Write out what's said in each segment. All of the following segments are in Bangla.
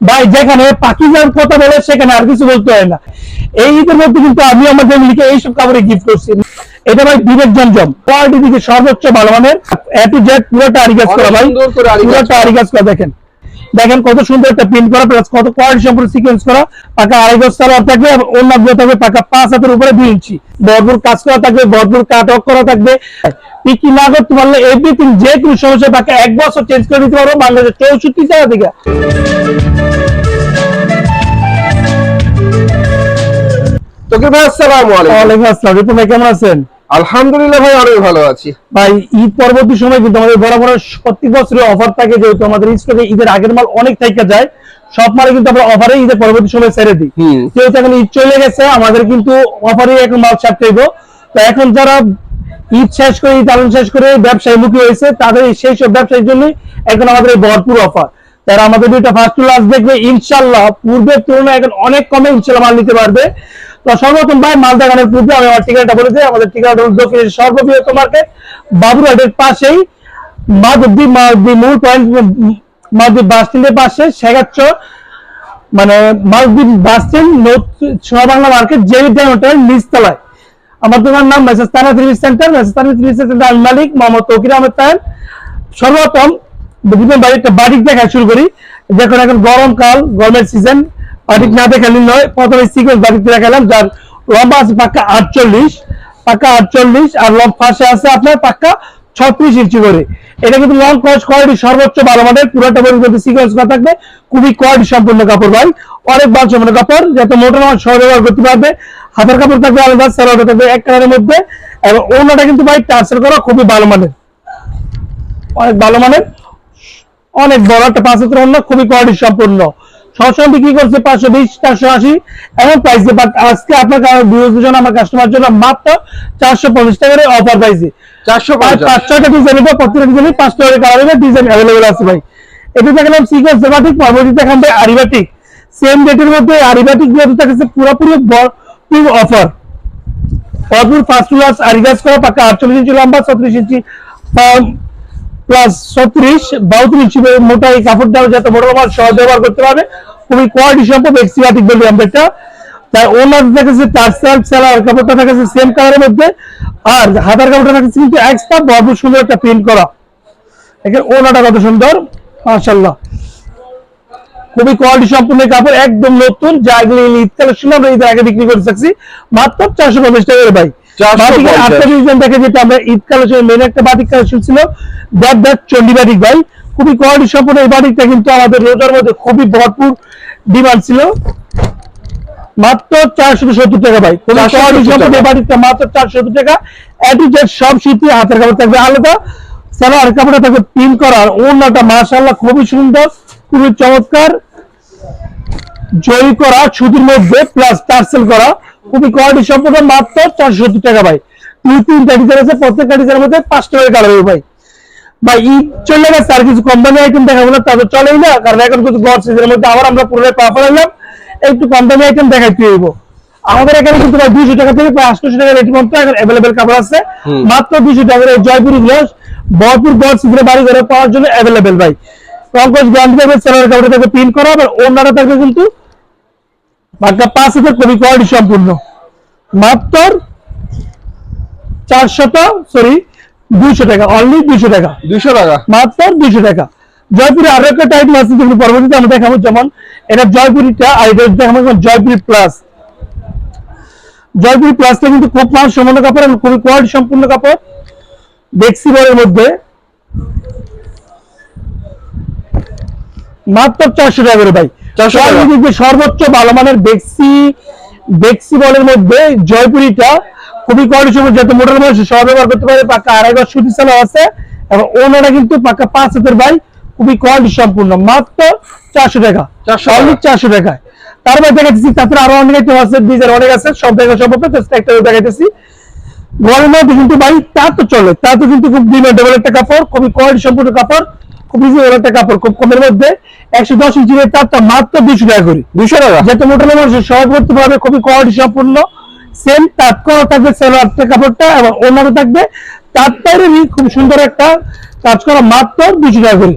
ভাই যেখানে পাকিস্তান কথা বলে সেখানে আর কিছু বলতে হয় না। এই ঈদের মধ্যে কিন্তু আমি আমার ফ্যামিলিকে এইসব কাপড়ে গিফট করছি। এটা ভাই বিবেক জমজম। কোয়ালিটি দিকে সর্বোচ্চ ভালো মানের। এ জেট জেড পুরোটা আরিগাজ করা ভাই। পুরোটা আরিগাজ করা দেখেন। দেখেন কত সুন্দর একটা প্রিন্ট করা প্লাস কত কোয়ালিটি সম্পূর্ণ সিকোয়েন্স করা। পাকা আড়াই গজ সালোয়ার থাকবে অন্য থাকবে পাকা পাঁচ হাতের উপরে দুই ইঞ্চি। ভরপুর কাজ করা থাকবে ভরপুর কাট অফ করা থাকবে। বিক্রি না করতে পারলে এভরিথিং যে কোনো সমস্যা পাকা এক বছর চেঞ্জ করে দিতে পারব বাংলাদেশের চৌষট্টি জায়গা থেকে। তোকে ভাই আসসালামু আলাইকুম। ওয়ালাইকুম আসসালাম রিপু ভাই কেমন আছেন? আলহামদুলিল্লাহ ভাই অনেক ভালো আছি। ভাই ঈদ পরবর্তী সময় কিন্তু আমাদের বড় বড় প্রত্যেক বছরের অফার থাকে যেহেতু আমাদের স্টকে ঈদের আগের মাল অনেক থেকে যায় সব মালে কিন্তু আমরা অফারে ঈদের পরবর্তী সময় ছেড়ে দিই। যেহেতু এখন ঈদ চলে গেছে আমাদের কিন্তু অফারে এখন মাল ছাড়তে হইব। তো এখন যারা ঈদ শেষ করে ঈদ আনন্দ শেষ করে ব্যবসায়ী মুখী হয়েছে তাদের সেই সব ব্যবসায়ীর জন্য এখন আমাদের এই ভরপুর অফার তারা আমাদের দুইটা ফার্স্ট টু লাস্ট দেখবে ইনশাল্লাহ পূর্বের তুলনায় এখন অনেক কমে ইনশাল্লাহ মাল নিতে পারবে। তো সর্বপ্রথম ভাই মাল দেখানোর পূর্বে আমি আমার ঠিকানাটা বলে দিই। আমাদের ঠিকানাটা হলো দক্ষিণের সর্ববৃহৎ মার্কেট, বাবুরহাটের পাশেই মাধবদী মাধবদী মূল পয়েন্ট মাধবদী বাস স্ট্যান্ডের পাশে শেখাচ্ছ মানে Madhabdi bus stand Sona Bangla market JB dam hotel, নিচতলায়। আমার দোকান নাম মেসেজ তানা ত্রিশ সেন্টার, মেসেজ তানা ত্রিশ সেন্টার মালিক মোহাম্মদ তৌকির আহমেদ তাহের। সর্বপ্রথম বিভিন্ন বাড়িতে বাড়ির দেখা শুরু করি। যখন এখন গরমকাল, গরমের সিজন বাড়ির না দেখালি নয়। প্রথমে সিকোয়েন্স বাড়িতে দেখালাম যার লম্বা আছে পাক্কা আটচল্লিশ পাক্কা আটচল্লিশ, আর লম্ব পাশে আছে আপনার পাক্কা ছত্রিশ ইঞ্চি করে। এটা কিন্তু লং ক্রস কোয়ালিটি সর্বোচ্চ ভালো মানের, পুরোটা বড় সিকোয়েন্স করা থাকবে। খুবই কোয়ালিটি সম্পূর্ণ কাপড় ভাই। অনেক বার সম্পূর্ণ কাপড়, যাতে মোটা আমার সহ ব্যবহার করতে পারবে। হাতের কাপড় থাকবে আলাদা সালোয়ারটা থাকবে এক কালারের মধ্যে। এবং অন্যটা কিন্তু ভাই টার্সেল করা খুবই ভালো মানের। অনেক ভালো মানের, অনেক বড় একটা পাঁচ হাজার অন্য খুবই কোয়ালিটি সম্পূর্ণ সবসময় বিক্রি করছে পাঁচশো বিশ চারশো আশি। এমন প্রাইস বাট আজকে আপনার বিরোধী জন আমার কাস্টমার জন্য মাত্র চারশো পঞ্চাশ টাকার অফার পাইছে চারশো পাঁচ ছয়টা ডিজাইন হবে প্রত্যেকটা ডিজাইনে পাঁচ টাকা কালারের ডিজাইন অ্যাভেলেবল আছে ভাই। এটা দেখলাম সিকোয়েন্স সেবাটিক পরবর্তী দেখান ভাই আরিবাটিক সেম ডেটের মধ্যে আরিবাটিক যেহেতু থাকছে পুরোপুরি পুরো অফার ফার্স্ট ক্লাস আরিগাস করা পাকা আটচল্লিশ ইঞ্চি লম্বা ছত্রিশ ইঞ্চি প্লাস ছত্রিশ বাউত্রিশ মোটা এই কাপড়টা যাতে বড় আমার সহজ ব্যবহার করতে পারবে। খুবই কোয়ালিটি সম্ভব এক্সিবাটিক বলি আমরা এটা তাই ওনার দেখেছে তার সেলফ সেলার কাপড়টা দেখেছে সেম কালারের মধ্যে। আর হাতার কাপড়টা দেখেছে কিন্তু এক্সট্রা বড় সুন্দর একটা প্রিন্ট করা। এখানে ওনাটা কত সুন্দর মাশাল্লাহ খুবই কোয়ালিটি সম্পূর্ণ কাপড়, একদম নতুন, যা এগুলো ঈদ কালেকশন আমরা ঈদের আগে বিক্রি করে থাকছি মাত্র চারশো পঞ্চাশ টাকা ভাই। 450 বাটিকের আটটা ডিজাইন দেখে যেটা আমরা ঈদ কালেকশন মেন একটা বাটিক কালেকশন ছিল দ্যাট দ্যাট চন্ডী বাটিক ভাই। খুবই কোয়ালিটি সম্পূর্ণ এই বাটিকটা কিন্তু আমাদের রোজার মধ্যে খুবই ভরপুর ডিমান্ড ছিল। মাত্র চারশো সত্তর টাকা ভাই। কোন 470 কোয়ালিটি সম্পূর্ণ এই টাকা। বাটিকটা মাত্র চারশো সত্তর টাকা। এটি সব শীতে হাতের কাপড় থাকবে আলাদা। সালোয়ার কাপড়টা থাকবে ওড়নাটা খুবই সুন্দর খুবই চমৎকার। জয়ী করা সুতির মধ্যে প্লাস টার্সেল করা। খুবই কোয়ালিটি সম্পূর্ণ মাত্র চারশো সত্তর টাকা ভাই। দুই তিনটা ডিজাইন আছে প্রত্যেকটা ডিজাইনের মধ্যে কালার হবে ভাই। ঈদ চলে গেছে আর কিছু কম দামি আইটেম দেখাবো না তাদের চলেই না কারণ এখন কিছু গড় সিজনের মধ্যে আবার আমরা পুরোটাই পা একটু কম দামি আইটেম দেখাইতে হইব। আমাদের এখানে কিন্তু ভাই দুইশো টাকা থেকে প্রায় আটশো টাকা রেট এখন অ্যাভেলেবেল কাপড় আছে। মাত্র দুইশো টাকার এই জয়পুরি গ্লাস গড় সিজনে বাড়ি ঘরে পাওয়ার জন্য অ্যাভেলেবেল ভাই। পঙ্কজ গ্রান্ড থাকবে সেলার কাপড়ে থাকবে পিন করা আবার ওনারা থাকবে কিন্তু বাকি পাঁচ হাজার কবি কোয়ালিটি সম্পূর্ণ। মাত্র চারশত সরি দুইশো টাকা অনলি দুইশো টাকা। দুইশো টাকা। মাত্র দুইশো টাকা। জয়পুরে আরও একটা টাইপ আছে যেগুলো পরবর্তীতে আমরা দেখাবো যেমন এটা জয়পুরিটা আর এটা দেখাবো জয়পুরি প্লাস জয়পুরি প্লাসটা কিন্তু খুব মান সম্পূর্ণ কাপড় এবং খুবই কোয়ালিটি সম্পূর্ণ কাপড়। ডেক্সি বলের মধ্যে। মাত্র চারশো টাকা করে ভাই। 400 টাকা। সর্বদিক দিয়ে সর্বোচ্চ ভালো মানের ডেক্সি ডেক্সি বলের মধ্যে জয়পুরিটা খুবই সম্পূর্ণ যাতে মোটর মানুষ সহ ব্যবহার করতে পারে পাকা আড়াই গজ সুতি চালা আছে এবং ওনারা কিন্তু পাকা পাঁচ হাতের ভাই খুবই কোয়ালিটি সম্পূর্ণ মাত্র চারশো টাকা 400 অনলি। চারশো টাকা তারপর দেখাচ্ছি তারপরে আরও অনেক আইটেম আছে ডিজাইন অনেক আছে সব দেখা সম্ভব না, একটা দেখাইতেছি ঘরের মধ্যে কিন্তু ভাই তা তো চলে তা তো কিন্তু খুব ডিমান্ডেবল একটা কাপড় খুবই কোয়ালিটি সম্পূর্ণ কাপড় খুব রিজনেবল একটা কাপড় খুব কমের মধ্যে একশো দশ ইঞ্চি তারটা মাত্র দুশো টাকা করে। দুইশো টাকা? যাতে মোটা মানুষ সহজ করতে পারবে খুবই কোয়ালিটি সম্পূর্ণ সেম তাঁত করা থাকবে কাপড়টা এবং অন্যটা থাকবে খুব সুন্দর একটা কাজ করা মাত্র দুশো টাকা করে।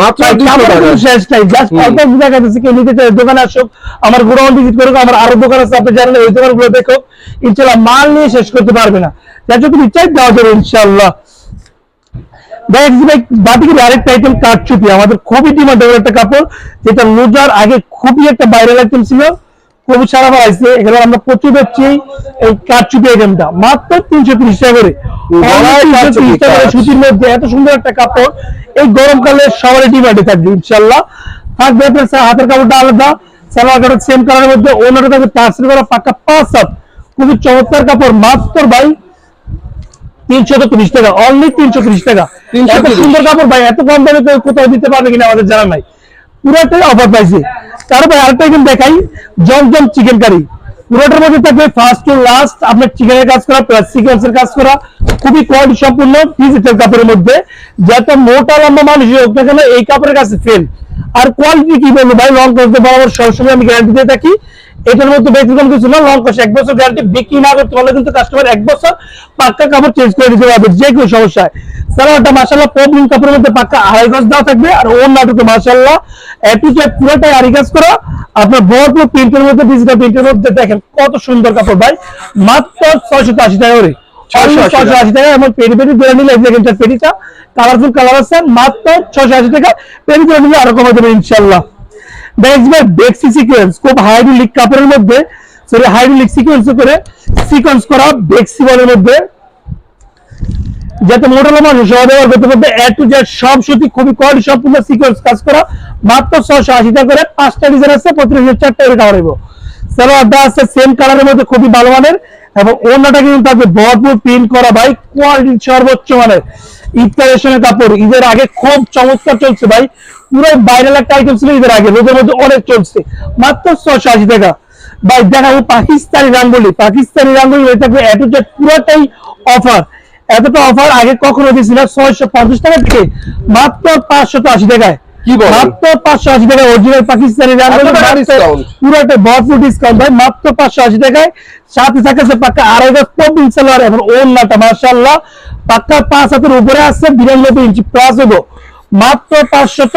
মাত্র তাই 200 কাপড় টাকা। কিন্তু শেষ নাই জাস্ট। অল্প দেখা যাচ্ছে কেউ নিতে চাই দোকানে আসুক আমার গোডাউন ভিজিট করুক আমার আরও দোকান আছে আপনি জানেন ওই দোকানগুলো দেখো ইনশাল্লাহ মাল নিয়ে শেষ করতে পারবে না। দেওয়া যাবে ইনশাল্লাহ বাটিকের আরেকটা আইটেম কাঠচুপি আমাদের খুবই ডিমান্ডেবল একটা কাপড় যেটা রোজার আগে খুবই একটা ভাইরাল আইটেম ছিল। খুবই সারা বাড়াইছে এখানে আমরা প্রচুর দেখছি এই কাঠচুপি আইটেমটা মাত্র তিনশো তিরিশ টাকা করে। গলায় তিনশো কাঠচুপি, তিরিশ টাকা করে কাঠ। সুতির মধ্যে এত সুন্দর একটা কাপড় এই গরমকালে সবারই ডিমান্ডে থাকবে ইনশাল্লাহ থাকবে আপনার হাতের কাপড়টা আলাদা। সালোয়ার কাপড় সেম কালারের মধ্যে থাকবে টার্সেল করা পাঁচ খুবই চমৎকার কাপড় মাত্র ভাই তিনশো তিরিশ টাকা অনলি তিনশো তিরিশ টাকা। এত সুন্দর কাপড় ভাই এত কম দামে কোথাও দিতে পারবে কিনা আমাদের জানা নাই। পুরোটাই অফার পাইছে তারপরে আরেকটা কিন্তু দেখাই জমজম চিকেন কারি পুরোটার মধ্যে থাকবে ফার্স্ট টু লাস্ট আপনার চিকেনের কাজ করা প্লাস সিকোয়েন্সের কাজ করা। খুবই কোয়ালিটি সম্পূর্ণ ডিজিটাল কাপড়ের মধ্যে। যত মোটা লম্বা মানুষ হোক না কেন এই কাপড়ের কাছে ফেল আর কোয়ালিটি কি বলব ভাই? লং করতে বরাবর সবসময় আমি গ্যারান্টি দিয়ে থাকি। এটার মধ্যে ব্যতিক্রম কিছু না লং কষ এক বছর গ্যারান্টি বিক্রি না করতে পারলে কিন্তু কাস্টমার এক বছর পাক্কা কাপড় চেঞ্জ করে দিতে পারবে, যে কোনো সমস্যায়। সালোয়ারটা মাসাল্লাহ প্রবলেম কাপড়ের মধ্যে পাক্কা আড়াই গজ দেওয়া থাকবে আর ওর নাটকে মাসাল্লাহ এটু যে পুরোটাই আড়াই গজ করা। আপনার ভরপুর প্রিন্টের মধ্যে ডিজিটাল প্রিন্টের মধ্যে দেখেন কত সুন্দর কাপড় ভাই, মাত্র ছয়শো আশি টাকা করে। 680 ছয়শো আশি যাতে মানুষ সব খুবই সম্পূর্ণ সিকোয়েন্স কাজ করা, মাত্র ছশো আশি টাকা করে, পাঁচটা ডিজাইন আছে পঁয়ত্রিশ চারটা করে সালোয়ারটা আছে সেম কালারের মধ্যে খুবই ভালো মানের। এবং অন্যটা কিন্তু থাকবে ভরপুর প্রিন্ট করা, ভাই কোয়ালিটি সর্বোচ্চ মানের। ইনস্টালেশনের কাপড়, ঈদের আগে খুব চমৎকার চলছে, ভাই। পুরো ভাইরাল একটা আইটেম ছিল ঈদের আগে, রোদের মধ্যে অনেক চলছে। মাত্র ছশো আশি টাকা। ভাই, দেখাবো পাকিস্তানি রাঙ্গুলি। পাকিস্তানি রাঙ্গুলি হয়ে থাকবে এ টু পুরোটাই অফার এতটা অফার আগে কখনো দিয়েছিল ছয়শো পঞ্চাশ টাকা থেকে। মাত্র পাঁচশত আশি টাকায়। কি? মাত্র পাঁচশো টাকা অরিজিনাল পাকিস্তানি? পুরোটা ভরপুর ডিসকাউন্ট ভাই মাত্র পাঁচশো আশি টাকায় সাথে থাকছে পাক্কা আড়াই গজ প্রবলেম সেলার এবং ওন্নাটা মার্শাল্লাহ পাক্কা হাতের উপরে ইঞ্চি প্লাস হব মাত্র পাঁচশত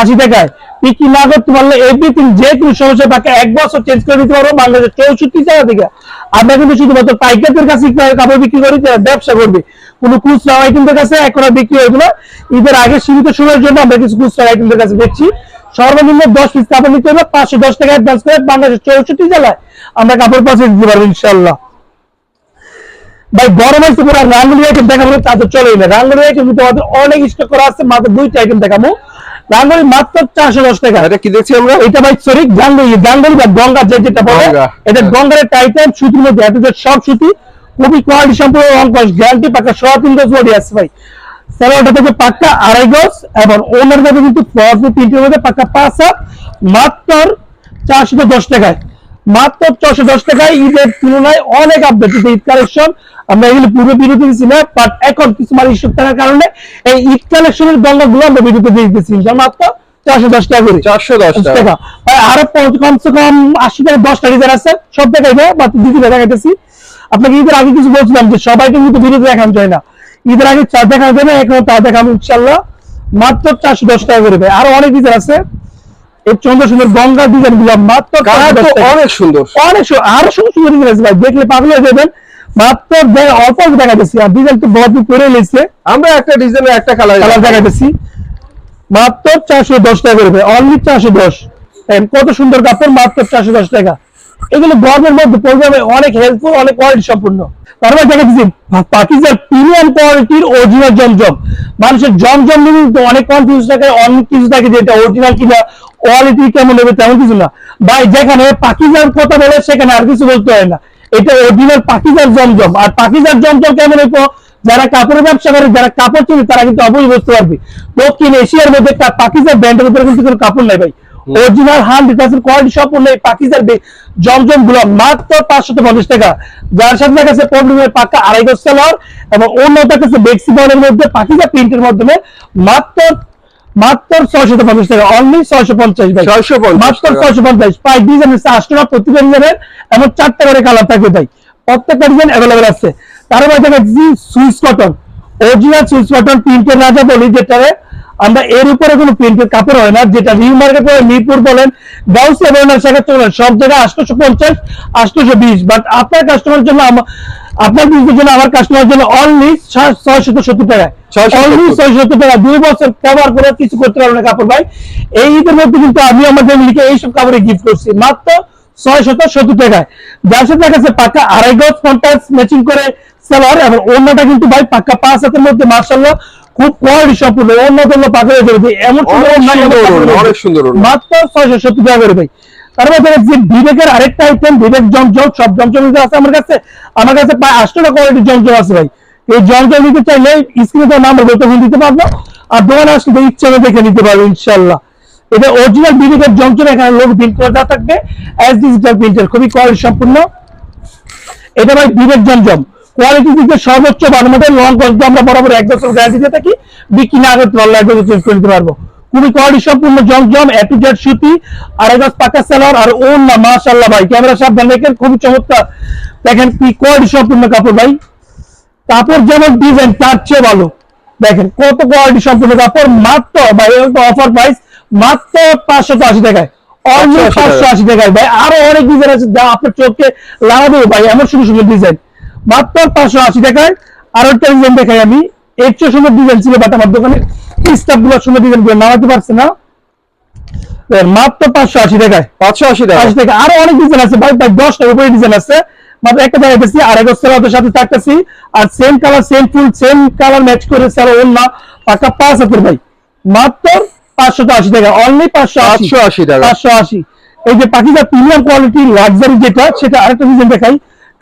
আশি টাকায়। বিক্রি না করতে পারলে এভরিথিং যে কোনো সমস্যা পাক্কা এক বছর চেঞ্জ করে দিতে পারব বাংলাদেশের চৌষট্টি জায়গা থেকে। আমরা কিন্তু শুধুমাত্র পাইকারদের কাছে কাপড় বিক্রি করি ব্যবসা করবে। কোনো খুচরা আইটেমদের কাছে এখন আর বিক্রি না ঈদের আগে সীমিত সময়ের জন্য আমরা কিছু খুচরা আইটেমদের কাছে দেখছি। সর্বনিম্ন দশ পিস কাপড় নিতে হবে পাঁচশো দশ টাকা অ্যাডভান্স করে বাংলাদেশের চৌষট্টি জেলায় আমরা কাপড় পৌঁছে দিতে পারব ইনশাল্লাহ ভাই, গরম আসতে পুরো, রাঙ্গুলি আইটেম দেখাবো, তা তো চলেই না। রাঙ্গুলি আইটেম কিন্তু অনেক স্টক করা আছে, মাত্র দুইটা আইটেম দেখাবো। রাঙ্গুলি মাত্র চারশো দশ টাকা। এটা কি দেখছি আমরা? এটা ভাই সরি গাঙ্গুলি বা গঙ্গা যে যেটা বলে এটা গঙ্গার টাইটেন সুতির মধ্যে এত সব সুতি খুবই কোয়ালিটি সম্পূর্ণ রং কস গ্যারান্টি পাকা সোয়া তিন গজ বডি আছে ভাই। থেকে পাক্কা আড়াই গজ এবং ওনার কাছে কিন্তু তিনটের মধ্যে পাক্কা পাঁচ হাত মাত্র চারশো দশ টাকায়। মাত্র চারশো দশ টাকায় ঈদের তুলনায় অনেক আপডেট ঈদ কালেকশন আমরা এগুলো পূর্বে বিরতি দিচ্ছি না বাট এখন কিছু ইস্যু থাকার কারণে এই ঈদ কালেকশনের গঙ্গাগুলো আমরা বিরতি দিয়ে দিতেছি মাত্র চারশো দশ টাকা করে। চারশো দশ দশ টাকা। টাকা আরও কমসে কম আশি টাকা আছে। সব দেয় দেখাইতেছি আপনাকে ঈদের আগে কিছু বলছিলাম যে সবাইকে কিন্তু বিরতি দেখানো যায় না। ঈদের আগে চা দেখানো যায় না এখন তা দেখাবো ইনশাল্লাহ মাত্র চারশো দশ টাকা করে। ভাই আরও অনেক ডিজাইন আছে। এই চন্দ্র সুন্দর গঙ্গা ডিজাইনগুলো মাত্র কালার 410 অনেক সুন্দর। অনেক আরও সুন্দর সুন্দর ডিজাইন আছে ভাই। দেখলে পাগল হয়ে যাবেন। মাত্র অল্প অল্প দেখাইতেছি আর ডিজাইন তো করে আমরা একটা ডিজাইনের একটা কালার কালার দেখাইতেছি মাত্র চারশো দশ টাকা করে অনলি চারশো দশ। কত সুন্দর কাপড়? মাত্র চারশো দশ টাকা। এগুলো গরমের মধ্যে প্রোগ্রামে অনেক হেল্পফুল অনেক কোয়ালিটি সম্পূর্ণ। তারপরে দেখাচ্ছি পাকিস্তান প্রিমিয়াম কোয়ালিটির অরিজিনাল জমজম। মানুষের জমজম কিন্তু অনেক থাকে, অনেক কিছু থাকে যে এটা অরিজিনাল কিনা কোয়ালিটি কেমন নেবে তেমন কিছু না। ভাই, যেখানে পাকিস্তান কথা বলে, সেখানে আর কিছু বলতে হয় না। এটা অরিজিনাল পাকিস্তান জমজম। আর পাকিস্তান জমজম কেমন হইতো? যারা কাপড়ের ব্যবসা করে, যারা কাপড় চিনি তারা কিন্তু অবশ্যই বুঝতে পারবে দক্ষিণ এশিয়ার মধ্যে পাকিস্তান ব্র্যান্ডের উপরে কিন্তু কোনো কাপড় নাই ভাই। অরিজিনাল হান্ড্রেড পার্সেন্ট কোয়ালিটি সম্পূর্ণ এই পাকিস্তান জমজমগুলো মাত্র পঞ্চাশ টাকা। যার সাথে পাক্কা আড়াই গজ সেলার এবং অন্যটা কাছে বেক্সি বলের মধ্যে পাকিস্তান প্রিন্টের মাধ্যমে মাত্র মাত্র পঞ্চাশ টাকা। অনলি ছয়শো পঞ্চাশ ভাই। 650 মাত্র ছয়শো পঞ্চাশ। প্রায় ডিজাইন আটটা প্রতিটা ডিজাইনের এবং চারটা করে কালার থাকবে ভাই প্রত্যেকটা ডিজাইন অ্যাভেলেবেল আছে। তার মধ্যে দেখেছি Swiss cotton original Swiss cotton প্রিন্টের রাজা বলি যেটারে আমরা এর উপরে কোনো প্রিন্টের কাপড় হয় না যেটা নিউ মার্কেট বলেন মিরপুর বলেন গাউসিয়া বলেন সব জায়গায় আটশোশো পঞ্চাশ আটশোশো বিশ বাট আপনার কাস্টমার জন্য আপনার বিজনেসের জন্য আমার কাস্টমার জন্য অনলি ছয়শত সত্তর টাকায়। অনলি ছয়শত টাকা দুই বছর ব্যবহার করে কিছু করতে পারবেন না কাপড় ভাই। এই ঈদের মধ্যে কিন্তু আমি আমার ফ্যামিলিকে এইসব কাপড়ে গিফট করছি। মাত্র ছয় শত সত্তর টাকায়। যার সাথে দেখা আড়াই গজ ম্যাচিং করে সেলার এবং অন্যটা কিন্তু ভাই পাক্কা পাঁচ হাতের মধ্যে মার্শাল্লাহ খুব কোয়ালিটি সম্পূর্ণ অন্য পাকা হয়ে যাবে এমন কোনো অনেক সুন্দর মাত্র ছয়শো সত্তর টাকা করে ভাই। তারপর যাচ্ছে বিবেকের আরেকটা আইটেম বিবেক জমজম সব জমজম যে আছে আমার কাছে। আমার কাছে প্রায় আটশোটা কোয়ালিটির জমজম আছে ভাই। এই জমজম নিতে চাইলে স্ক্রিনে তো নাম্বার বলতে দিতে পারব আর দোকানে আসলে ইচ্ছে দেখে নিতে পারব ইনশাল্লাহ এটা অরিজিনাল বিবেকের জমজম এখানে লোক প্রিন্ট করে দেওয়া থাকবে এস ডিজিটাল প্রিন্টার খুবই কোয়ালিটি সম্পূর্ণ। এটা ভাই বিবেক জমজম। কোয়ালিটি দিকে সর্বোচ্চ বানানোদের লং কস্ট আমরা বরাবর এক বছর গ্যারান্টি দিয়ে থাকি। বিক্রি না আগে লং এক বছর চেঞ্জ করে দিতে পারব। খুবই কোয়ালিটি সম্পূর্ণ জমজম এ টু জেড সুতি আর গাছ পাকা সেলার আর ওন না মাশাল্লাহ ভাই ক্যামেরা সাবধান দেখেন খুবই চমৎকার। দেখেন কি কোয়ালিটি সম্পূর্ণ কাপড় ভাই। কাপড় যেমন ডিজাইন তার চেয়ে ভালো। দেখেন কত কোয়ালিটি সম্পূর্ণ কাপড় মাত্র ভাই অফার প্রাইস মাত্র পাঁচশো আশি টাকায়। অন্য পাঁচশো আশি টাকায়। ভাই আরও অনেক ডিজাইন আছে যা আপনার চোখকে লাগাবো ভাই এমন সুন্দর সুন্দর ডিজাইন মাত্র পাঁচশো আশি টাকায়। আরও একটা ডিজাইন দেখাই আমি। এর চেয়ে সুন্দর ডিজাইন ছিল বাট আমার দোকানে। স্টাফগুলো সুন্দর ডিজাইনগুলো নামাতে পারছে না। মাত্র পাঁচশো আশি টাকায়। পাঁচশো আশি টাকা। আশি টাকা। আরও অনেক ডিজাইন আছে ভাই ভাই দশটার উপরে ডিজাইন আছে। মাত্র একটা গেছি আর এক ওদের সাথে থাকতেছি। আর same colour same full same colour match করে স্যার অন্য পাকা পাঁচ হাতের ভাই। মাত্র পাঁচশো আশি টাকা। অনলি পাঁচশো আশি। 580 টাকা। পাঁচশো আশি। এই যে পাখিটা প্রিমিয়াম কোয়ালিটি লাক্সারি যেটা সেটা আরেকটা ডিজাইন দেখাই।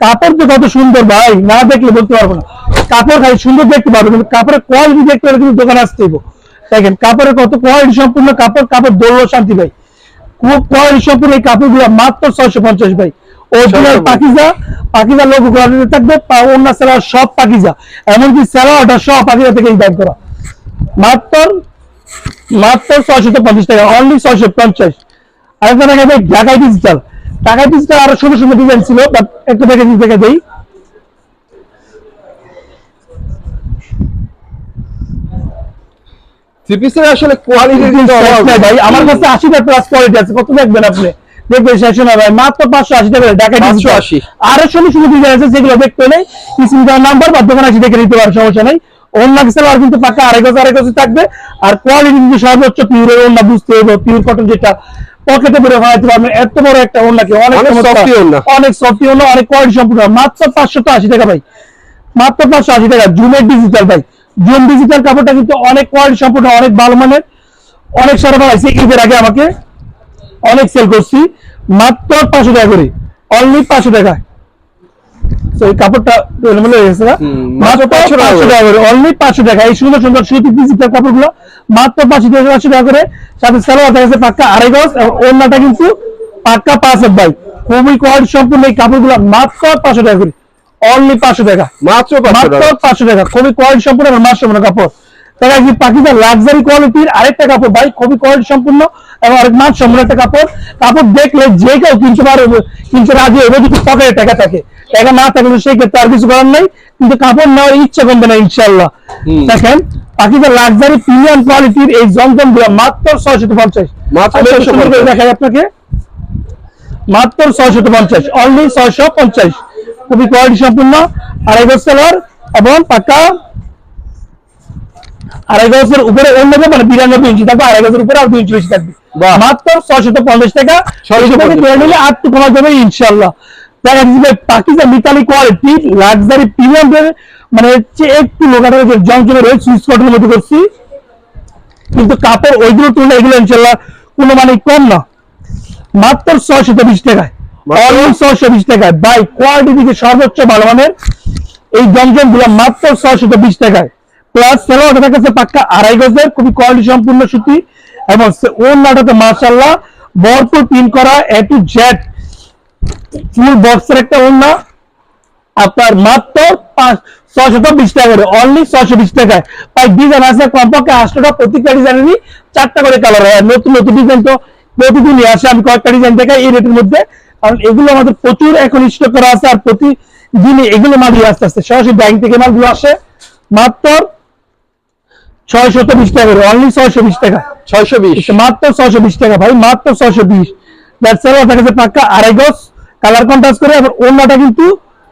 কাপড় তো কত সুন্দর ভাই না দেখলে বলতে পারব না। কাপড় খালি সুন্দর দেখতে পারব কিন্তু কাপড়ের কোয়ালিটি দেখতে হলে কিন্তু দোকানে আসতে হইব দেখেন কাপড়ের কত কোয়ালিটি সম্পূর্ণ কাপড় কাপড় দৌড় শান্তি ভাই। খুব কোয়ালিটি সম্পূর্ণ এই কাপড়গুলো মাত্র ছয়শো পঞ্চাশ ভাই। অরিজিনাল পাকিজা পাকিজা লোক কোয়ালিটি থাকবে অন্য সেলার সব পাকিজা। এমনকি সেলারটা সব পাকিজা থেকেই ব্যাগ করা। মাত্র মাত্র ছয়শো পঞ্চাশ টাকা অনলি ছয়শো পঞ্চাশ। আরেকটা দেখা যায় ঢাকাই ডিজিটাল ঢাকাই ডিজিটাল আরও সুন্দর সুন্দর ডিজাইন ছিল বাট একটা দেখে দেখে দেই থ্রি আসলে কোয়ালিটি ভাই আমার কাছে আশিটা প্লাস কোয়ালিটি আছে কত দেখবেন আপনি? দেখবেন শেষ না ভাই মাত্র পাঁচশো আশি টাকা ঢাকা 580 আরও সুন্দর সুন্দর ডিজাইন আছে যেগুলো দেখতে কিসিম নাম্বার বা দোকানে এসে দেখে নিতে সমস্যা নেই। অন্য সেলার কিন্তু পাকা আড়াই গজ আড়াই গজ থাকবে। আর কোয়ালিটি কিন্তু সর্বোচ্চ অন্য বুঝতে হবে পিওর কটন যেটা পকেটে পরে বানাইতে পারবেন এত বড় একটা ওনাকে অনেক অনেক অনেক সফটি ওনা অনেক কোয়ালিটি সম্পূর্ণ। মাত্র পাঁচশো আশি টাকা ভাই। মাত্র পাঁচশো আশি টাকা। জুমের ডিজিটাল ভাই। জুম ডিজিটাল কাপড়টা কিন্তু অনেক কোয়ালিটি সম্পূর্ণ অনেক ভালো মানের অনেক সারা আছে ঈদের আগে আমাকে অনেক সেল করছি। মাত্র পাঁচশো টাকা করে। অনলি পাঁচশো টাকা তো এই কাপড়টা এলোমেলো হয়ে গেছে মাত্র মাত্র 500 পাঁচশো টাকা করে। অনলি পাঁচশো টাকা। এই সুন্দর সুন্দর সুতি ডিজিটাল কাপড়গুলো মাত্র পাঁচশো টাকা পাঁচশো টাকা করে। সাথে সালোয়ার দেখা পাক্কা আড়াই গজ এবং ওড়নাটা কিন্তু পাক্কা পাঁচ হাত বাই। খুবই কোয়ালিটি সম্পূর্ণ এই কাপড়গুলো মাত্র পাঁচশো টাকা করে। অনলি পাঁচশো টাকা। মাত্র পাঁচশো মাত্র টাকা পাঁচশো টাকা। খুবই কোয়ালিটি সম্পূর্ণ মাত্র কাপড়। যাচ্ছে পাকিস্তান লাক্সারি কোয়ালিটির আরেকটা কাপড়? ভাই খুবই কোয়ালিটি সম্পূর্ণ এবং সম্পূর্ণ একটা কাপড়। কাপড় দেখলে যে কেউ কিনতে পারে কিনতে রাজি হবে যদি পকেটে টাকা থাকে। টাকা না থাকলে সেই ক্ষেত্রে আর কিছু করার নাই। কিন্তু কাপড় নেওয়ার ইচ্ছা কমবে না ইনশাল্লাহ দেখেন পাকিস্তান লাক্সারি প্রিমিয়াম কোয়ালিটির এই জমজমগুলো মাত্র ছয়শো পঞ্চাশ। মাত্র আমি একটু সুন্দর করে 650 দেখাই আপনাকে। মাত্র ছয়শো পঞ্চাশ অনলি ছয়শো পঞ্চাশ। খুবই কোয়ালিটি সম্পূর্ণ আড়াই সেলার এবং পাকা আড়াই গজের উপরে অন্য মানে বিরানব্বই ইঞ্চি থাকবে আড়াই গজের উপরে আর দুই ইঞ্চি বেশি থাকবে। মাত্র পঞ্চাশ টাকা। 650 ছয়শো নিলে আট কমা যাবে ইনশাল্লাহ দেখা যাচ্ছে যে Pakistan Mitali quality luxury premium মানে হচ্ছে একটু লোকাটা জমজমের রয়েছে সুইচ কটনের মধ্যে করছি। কিন্তু কাপড় ওইগুলো তুললে এগুলো ইনশাল্লাহ কোনো মানে কম না। মাত্র ছয়শো বিশ টাকায়? অনলি ছয়শো বিশ টাকায়। বাই কোয়ালিটি দিকে সর্বোচ্চ ভালো মানের এই জমজমগুলো মাত্র ছয়শো বিশ টাকায়। প্লাস সেলোয়ারটা থাকছে পাক্কা আড়াই গজের, খুবই কোয়ালিটি সম্পূর্ণ সুতি এবং মার্শাল্লাহ ভরপুর পিন করা এ টু জেড ফুল বক্সের একটা আপনার মাত্র বিশ টাকা করে অনলি ছয়শো বিশ টাকায়। প্রায় ডিজাইন আছে কমপক্ষে আটশোটা ডিজাইনেরই চারটা করে কালার হয়। নতুন নতুন ডিজাইন তো প্রতিদিনই আসে, আমি কয়েকটা ডিজাইন দেখাই এই রেটের মধ্যে। কারণ এগুলো আমাদের প্রচুর এখন স্টক করা আছে, আর প্রতিদিনই এগুলো মালগুলো আস্তে আস্তে সরাসরি ব্যাংক থেকে মালগুলো আসে। মাত্র ছয়শত বিশ টাকা করে অনলি ছয়শো বিশ টাকা। ছয়শো বিশ। মাত্র ছয়শো বিশ টাকা ভাই মাত্র ছয়শো বিশ। দ্যাটস অল আপনার কাছে পাক্কা আড়াই গজ কালার কন্ট্রাস্ট করে আবার অন্যটা কিন্তু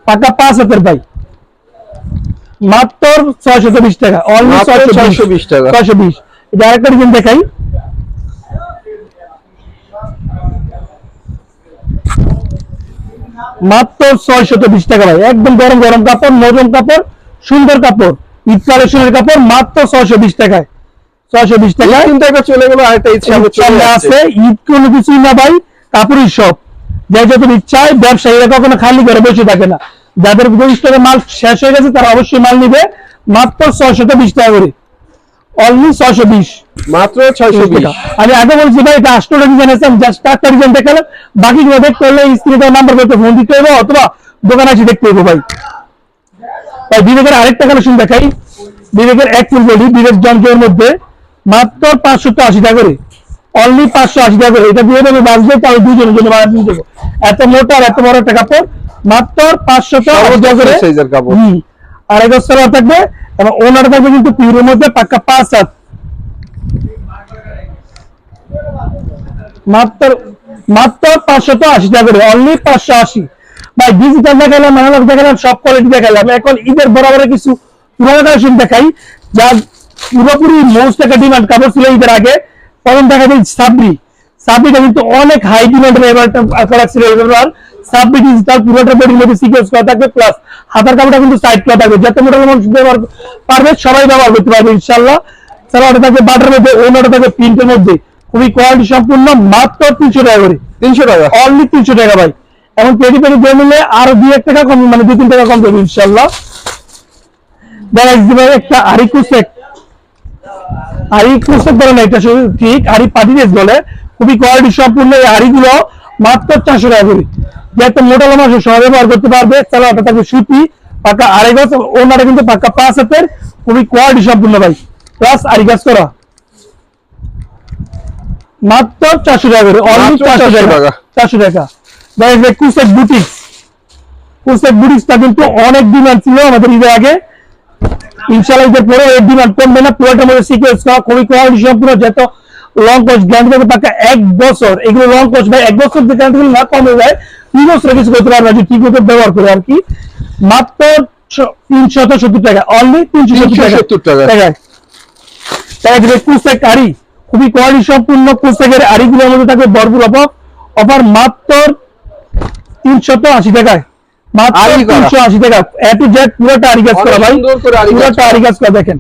পাক্কা পাঁচ হাতের ভাই। মাত্র ছয়শত বিশ টাকা অনলি ছয়শো 620 টাকা। ছয়শো বিশ। এটা আরেকটা ডিজাইন দেখাই। মাত্র ছয়শত বিশ টাকা ভাই একদম গরম গরম কাপড় নরম কাপড় সুন্দর কাপড়। ঈদ কালেকশনের কাপড় মাত্র ছয়শো বিশ টাকায়। ছয়শো বিশ টাকায়। কিন্তু একটা চলে গেল আরেকটা ইচ্ছা আছে ঈদ কোনো কিছুই না ভাই কাপড়ের সব যে যত ইচ্ছায় ব্যবসায়ীরা কখনো খালি করে বসে থাকে না। যাদের স্টোরে মাল শেষ হয়ে গেছে তারা অবশ্যই মাল নিবে মাত্র ছয়শত বিশ টাকা করে। অনলি ছয়শো বিশ। মাত্র ছয়শো বিশ। আমি আগে বলছি ভাই এটা আষ্টটা ডিজাইন আছে আমি জাস্ট চারটা ডিজাইন দেখালাম। বাকি গুলো দেখতে হলে নাম্বার করতে ফোন দিতে হবে অথবা দোকানে এসে দেখতে হবে ভাই। ভাই বিবেকের আরেকটা কালেকশন দেখাই। বিবেকের এক ফুল বডি বিবেক যন্ত্রের মধ্যে মাত্র পাঁচশো আশি টাকা করে। অনলি পাঁচশো আশি টাকা করে। এটা দিয়ে দেবে বাঁচবে তাহলে দুজনের জন্য বানাতে দিয়ে দেবো। এত মোটা আর এত বড় একটা কাপড় মাত্র পাঁচশো আশি টাকা করে। আড়াই গজ সালোয়ার থাকবে এবং ওনার থাকবে কিন্তু পিউরের মধ্যে পাক্কা পাঁচ হাত। মাত্র মাত্র পাঁচশত আশি টাকা করে। অনলি পাঁচশো আশি। ভাই ডিজিটাল দেখালাম অ্যানালগ দেখালাম সব কোয়ালিটি দেখালাম এখন ঈদের বরাবর কিছু পুরোনো কালেকশন দেখাই যা পুরোপুরি মোস্ট একটা ডিমান্ড কাপড় ছিল ঈদের আগে তখন দেখা যায় সাবরি সাবরিটা কিন্তু অনেক হাই ডিমান্ডের এবার প্রোডাক্ট ছিল এবার সাবরি ডিজিটাল পুরোটা বডির মধ্যে সিকোয়েন্স করা থাকবে প্লাস হাতার কাপড়টা কিন্তু সাইড করা থাকবে। যাতে মোটা মানুষ ব্যবহার পারবে সবাই ব্যবহার করতে পারবে ইনশাল্লাহ সালোয়ারটা থাকবে বাটার মধ্যে ওনাটা থাকবে প্রিন্টের মধ্যে। খুবই কোয়ালিটি সম্পূর্ণ মাত্র তিনশো টাকা করে। তিনশো টাকা। অনলি তিনশো টাকা ভাই। এখন পেটি পেটি দিয়ে নিলে আরও দুই এক টাকা কম মানে দুই তিন টাকা কম দেবে ইনশাল্লাহ একটা আরি কুসেক আরি কুসেক বলে না এটা ঠিক আরি বলে খুবই কোয়ালিটি সম্পূর্ণ এই আরিগুলো মাত্র চারশো টাকা করে। মোটা লম্বা সে সবাই ব্যবহার করতে পারবে থাকবে সুতি পাকা আড়াই গাছ ওনারা কিন্তু পাকা পাঁচ হাতের খুবই কোয়ালিটি সম্পূর্ণ ভাই। প্লাস আড়ি গাছ করা। মাত্র চারশো টাকা করে অনলি চারশো 400 টাকা। টাকা। চারশো টাকা। কুসেক বুটিক্স কুসেক বুটিক্সটা কিন্তু অনেক ডিমান্ড ছিল আমাদের ঈদের আগে। ইনশাআল্লাহ ঈদের পরে এর ডিমান্ড কমবে না মধ্যে সিকোয়েন্স করা খুবই কোয়ালিটি সম্পূর্ণ যত লং কোর্স গ্যারান্টি থাকবে পাকা এক বছর। এগুলো লং কোর্স ভাই এক বছর যে গ্যারান্টি না কমে যায় দুই বছর কিছু করতে পারবে না ঠিক মতো ব্যবহার করে আর কি। মাত্র তিনশত সত্তর টাকা অনলি তিনশো সত্তর 370 টাকা। দেখবে কুসেক আড়ি খুবই কোয়ালিটি সম্পূর্ণ কুসেকের আড়িগুলোর মধ্যে থাকবে ভরপুর অফার অফার মাত্র তিনশত আশি টাকায়। মাত্র তিনশো আশি টাকা। এ টু জেড পুরোটা করা ভাই। পুরোটা করা দেখেন।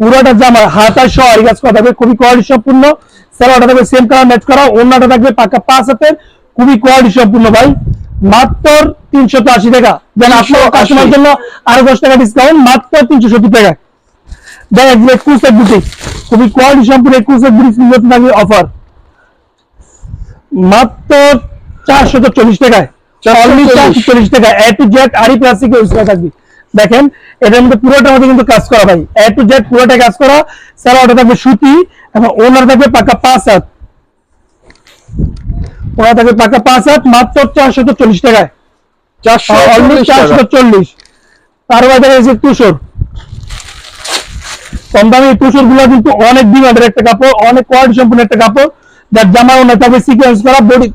পুরোটা জামা হাতার সহ আড়ি করা থাকবে খুবই কোয়ালিটি সম্পূর্ণ। সালোয়ারটা থাকবে সেম কালার ম্যাচ করা। অন্যটা থাকবে পাকা পাঁচ হাতের খুবই কোয়ালিটি সম্পূর্ণ ভাই। মাত্র তিনশত আশি টাকা। যেন আপনার 380 কাস্টমার জন্য আরও দশ টাকা ডিসকাউন্ট মাত্র তিনশো সত্তর টাকা দেখেন যে কুসেক বুটি খুবই কোয়ালিটি সম্পূর্ণ কুসেক বুটি থাকবে অফার মাত্র চারশত চল্লিশ টাকায়। 440 অনলি চারশো চল্লিশ টাকা এ টু জেড আড়ি প্লাস্টিক ইউজ করা থাকবে। দেখেন এটার মধ্যে পুরোটা মধ্যে কিন্তু কাজ করা ভাই। এ টু জেড পুরোটা কাজ করা। স্যালোয়ারটা থাকবে সুতি এবং ওনার থাকবে পাকা পাঁচ হাত। ওনার থাকবে পাকা পাঁচ হাত মাত্র চারশত চল্লিশ টাকায়। চারশো চারশো চল্লিশ। তার বাজারে রয়েছে তুষর। কম দামে এই তুষরগুলো কিন্তু অনেক ডিমান্ডের একটা কাপড় অনেক কোয়ালিটি সম্পূর্ণ একটা কাপড়। যার জামা ওনা থাকবে সিকোয়েন্স করা বডি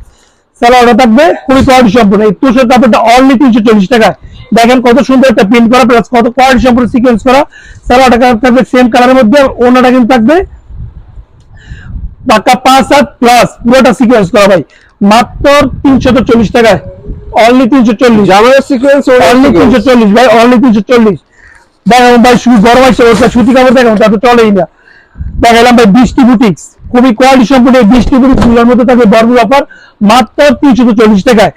সালোয়ারটা থাকবে খুবই কোয়ালিটি সম্পূর্ণ। এই তুষর কাপড়টা অনলি তিনশো চল্লিশ টাকা দেখেন কত সুন্দর একটা প্রিন্ট করা প্লাস কত কোয়ালিটি সম্পূর্ণ সিকোয়েন্স করা। সালোয়ারটা থাকবে সেম কালারের মধ্যে ওনাটা কিন্তু থাকবে পাক্কা পাঁচ হাত প্লাস পুরোটা সিকোয়েন্স করা ভাই। মাত্র তিনশো চল্লিশ টাকায়। অনলি তিনশো চল্লিশ। জামার সিকোয়েন্স অনলি তিনশো চল্লিশ ভাই অনলি তিনশো চল্লিশ। দেখেন ভাই গরম আসছে সুতি কাপড় দেখেন তা তো চলেই না। দেখালাম ভাই বৃষ্টি বুটিক্স খুবই কোয়ালিটি সম্পূর্ণ বৃষ্টি বুটিক্সগুলোর মধ্যে থাকবে বরফুর অফার মাত্র তিনশো চল্লিশ টাকায়।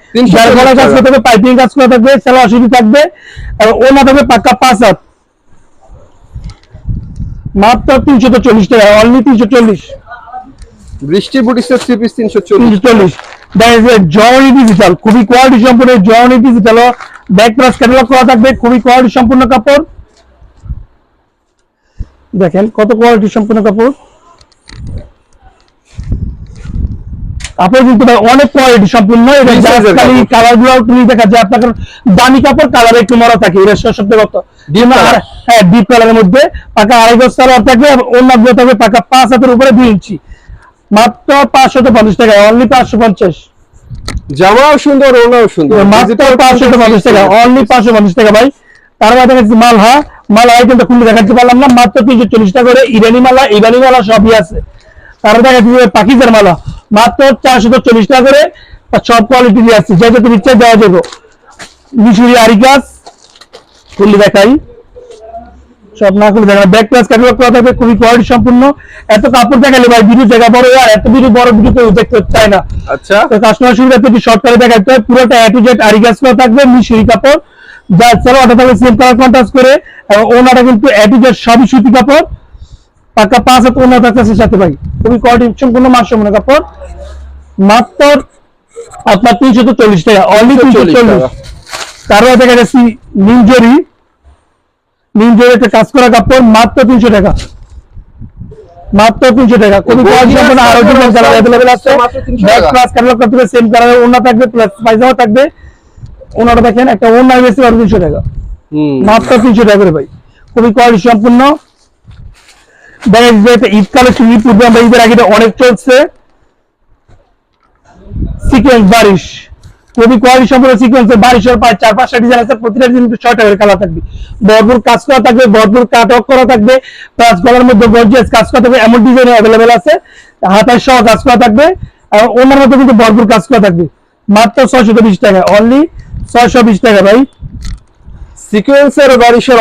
গলা কাজ করা থাকবে পাইপিং কাজ করা থাকবে সেলা সুতি থাকবে ওনা থাকবে পাক্কা পাঁচ হাত। মাত্র তিনশো চল্লিশ টাকা অনলি তিনশো চল্লিশ। বৃষ্টি বুটিক্সের থ্রি পিস চল্লিশ। তিনশো চল্লিশ। জর্নি ডিজিটাল খুবই কোয়ালিটি সম্পূর্ণ journey digital back plus catalogue করা থাকবে খুবই কোয়ালিটি সম্পূর্ণ কাপড়। দেখেন কত কোয়ালিটি সম্পূর্ণ কাপড়। কাপড় কিন্তু ভাই অনেক কোয়ালিটি সম্পূর্ণ খালি কালারগুলো তুমি দেখা যায় আপনার দামি কাপড় কালার একটু মরা থাকে এটা? হ্যাঁ ডিপ কালারের মধ্যে পাকা আড়াই গজ কালার থাকবে অন্যগুলো থাকবে পাকা পাঁচ হাতের উপরে দুই ইঞ্চি। মাত্র পাঁচশো পঞ্চাশ টাকা অনলি পাঁচশো পঞ্চাশ। জামাও সুন্দর ওনাও সুন্দর। মাত্র Digital পাঁচশো পঞ্চাশ টাকা অনলি পাঁচশো পঞ্চাশ টাকা ভাই। তার মধ্যে দেখাচ্ছি মাল হ্যাঁ মাল আইটেমটা খুলে দেখাতে পারলাম না মাত্র তিনশো চল্লিশ টাকা করে ইরানি মালা ইরানি মালা সবই আছে। তারপর দেখাচ্ছি যে পাকিজার মালা মাত্র চারশো চল্লিশ টাকা করে আর সব কোয়ালিটি দিয়ে আসছে। যেটা তুমি ইচ্ছা দেওয়া যাবে। মিশুরি আরিকাস খুললে দেখাই। সব না খুলে দেখা ব্যাক ক্লাস ক্যাটালগ করা থাকবে খুবই কোয়ালিটি সম্পূর্ণ। এত কাপড় দেখালে ভাই ভিডিও জায়গা বড় আর এত ভিডিও বড় ভিডিও কেউ দেখতে চায় না। আচ্ছা। তো কাস্টমার সুবিধা থেকে শর্টকাটে দেখাতে হয়। পুরোটা এ টু জেড আরিগাস করা থাকবে মিশরি কাপড়। যার চলো ওটা থাকবে সেম কালার কন্ট্রাস্ট করে। এবং ওনাটা কিন্তু এ টু জেড সবই সুতি কাপড়। পাকা পাঁচ হাত ওনা থাকতেছে সাথে ভাই। খুবই কোয়ালিটি সম্পূর্ণ মানসম্পন্ন কাপড় মাত্র আপনার তিনশো তো চল্লিশ টাকা অনলি তিনশো চল্লিশ টাকা। তারপরে দেখা যাচ্ছি নিমজরি নিমজরি একটা কাজ করা কাপড় মাত্র তিনশো টাকা। মাত্র তিনশো টাকা। খুবই আরও ডিজাইন কালার অ্যাভেলেবেল আছে? মাত্র 300 ব্যাক টাকা। ক্লাস ক্যাটালগ করতে হবে সেম কালারের ওনা থাকবে প্লাস পায়জামা থাকবে। ওনাটা দেখেন একটা ওনা বেশি আর তিনশো টাকা। মাত্র তিনশো টাকা করে ভাই। খুবই কোয়ালিটি সম্পূর্ণ। দেখা ঈদ আমরা ঈদের আগে অনেক চলছে। বারিশ। কোয়ালিটি সম্পূর্ণ বারিশের পাঁচ চার পাঁচটা ডিজাইন আছে, প্রতিটা ডিজাইন কিন্তু ছয়টা করে কালার থাকবে। ভরপুর কাজ করা থাকবে, ভরপুর কাট অফ করা থাকবে প্লাস গলার মধ্যে গর্জিয়াস কাজ করা থাকবে, এমন ডিজাইন অ্যাভেলেবেল আছে। হাতায় সহ কাজ করা থাকবে, আর ওনার মধ্যে কিন্তু ভরপুর কাজ করা থাকবে। মাত্র ছয়শো বিশ টাকা অনলি ছয়শো বিশ টাকা ভাই। সিকোয়েন্সের বারিশের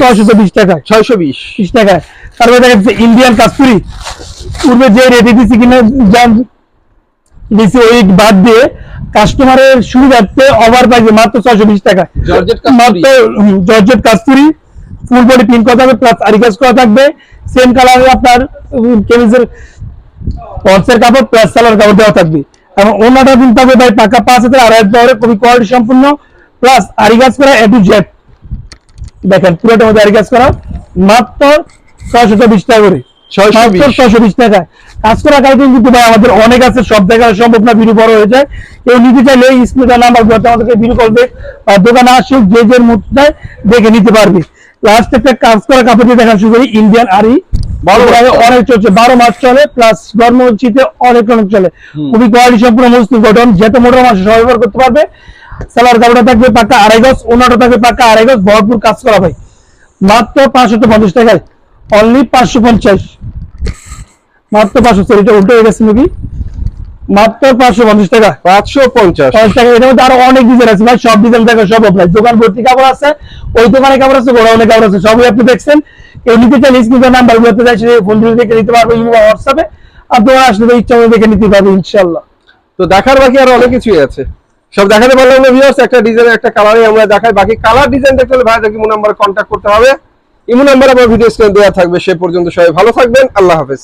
ছয়শো বিশ টাকা। ছয়শো বিশ। বিশ টাকায়। তারপরে দেখা যাচ্ছে ইন্ডিয়ান কাস্তুরি। পূর্বে যে রেটে দিচ্ছি কিনা যান দিচ্ছি ওই বাদ দিয়ে কাস্টমারের সুবিধার্থে ওভার প্রাইসে মাত্র ছয়শো বিশ টাকা জর্জেট। মাত্র জর্জেট কাস্তুরি। ফুল বডি পিঙ্ক করা থাকবে প্লাস আরিকাস করা থাকবে। সেম কালারে আপনার কেমিজের পর্সের কাপড় প্লাস সালোয়ার কাপড় দেওয়া থাকবে। এবং ওনাটা কিন্তু থাকবে ভাই পাকা পাঁচ হাজার আড়াই হাজার খুবই কোয়ালিটি সম্পূর্ণ। প্লাস আরিকাস করা এ টু জেড। দেখেন পুরোটার মধ্যে আরিকাস করা। মাত্র ছয়শো বিশ টাকা করে। 620 মাত্র ছয়শো বিশ টাকা কাজ করা কালকে কিন্তু ভাই আমাদের অনেক আছে সব জায়গায় সম্ভব না ভিডিও বড় হয়ে যায়। কেউ নিতে চাইলে স্ক্রিনের নাম্বার আমাদেরকে ভিডিও করবে বা দোকানে আসুক যে যে মধ্যে দেখে নিতে পারবে। লাস্ট একটা কাজ করা কাপড় দিয়ে দেখা শুরু করি ইন্ডিয়ান আরি অনেক চলছে বারো মাস চলে প্লাস গরম শীতে অনেক অনেক চলে। খুবই কোয়ালিটি সম্পূর্ণ মজবুত গঠন যেতে মোটর মাসে সবাই করতে পারবে। সালোয়ার কাপড়টা থাকবে পাকা আড়াই গজ ওনাটা থাকবে পাকা আড়াই গজ ভরপুর কাজ করা ভাই। মাত্র পাঁচশো পঞ্চাশ টাকায় অনলি পাঁচশো পঞ্চাশ। মাত্র পাঁচশো এটা উল্টো হয়ে গেছে নাকি? মাত্র পাঁচশো পঞ্চাশ টাকা। পাঁচশো পঞ্চাশ। টাকা এটার মধ্যে আরও অনেক ডিজাইন আছে ভাই সব ডিজাইন দেখো সব অফলাইন দোকান ভর্তি কাপড় আছে ওই দোকানে কাপড় আছে গোড়া অনেক কাপড় আছে সবই আপনি দেখছেন। কেউ নিতে চাইলে স্ক্রিনের নাম্বার গুলোতে চাই ফোন দিয়ে দেখে নিতে পারবে ইমো হোয়াটসঅ্যাপে। আর তোমার আসলে ইচ্ছা মতো দেখে নিতে পারবে ইনশাল্লাহ তো দেখার বাকি আরও অনেক কিছুই আছে। সব দেখাতে পারলাম না ভিউয়ার্স একটা ডিজাইন একটা কালারে আমরা দেখাই। বাকি কালার ডিজাইন দেখতে হলে ভাই ইমো নাম্বার কন্ট্যাক্ট করতে হবে। ইমো নাম্বার আমার ভিডিও স্ক্রিনে দেওয়া থাকবে। সে পর্যন্ত সবাই ভালো থাকবেন। আল্লাহ হাফেজ।